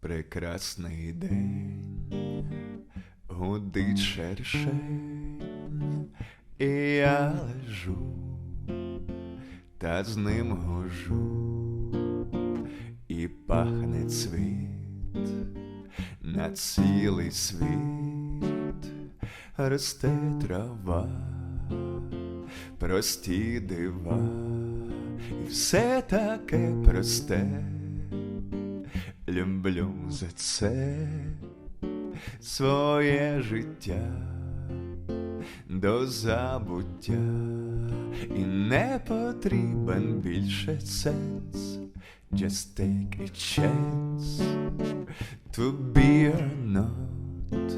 Прекрасний день, гудить шершень, і я лежу, та з ним гожу, і пахне цвіт на цілий світ, росте трава, прості дива, і все таке просте. Люблю за це своє життя до забуття, і не потрібен більше сенс. Just take a chance to be or not,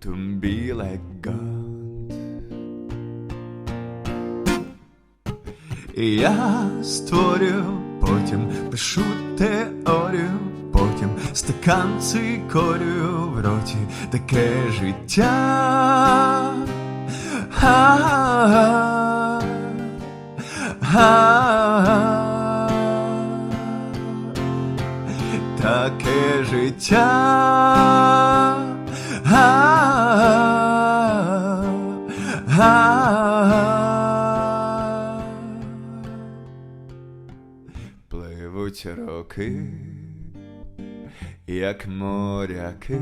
to be like God. Я створю, потім пишу теорію, потім стакан цикорію в роті таке життя. Таке життя. Пливуть роки, як моряки,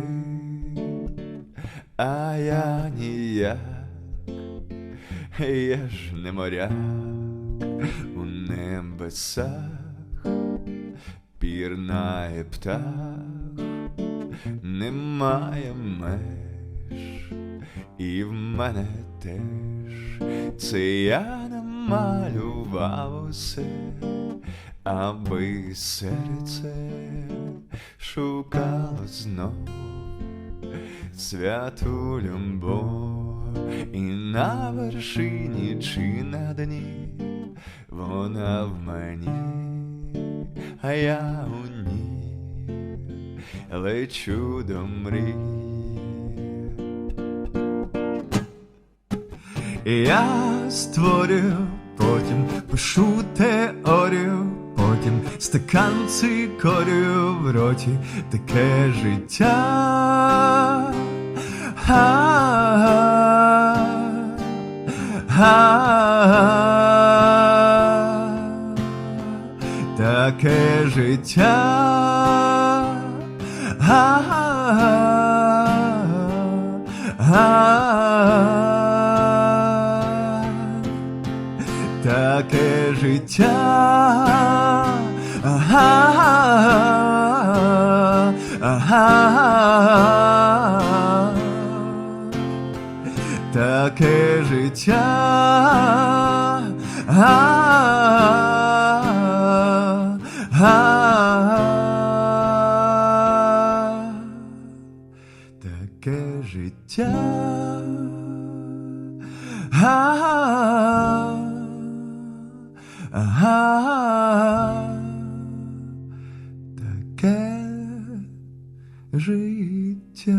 а я ніяк, я ж не моряк у небесах, пірнає птах, немає меж, і в мене теж. Це я намалював усе, аби серце шукало знов святу любов, і на вершині чи на дні вона в мені, а я у ній лечу до мрій. Я створю, потім пишу теорію, потім стакан цикорю в роті таке життя. Га-га-га. Га-га-га. Таке життя. Таке життя. Ага, таке життя. Ага, таке життя. Ага, таке життя.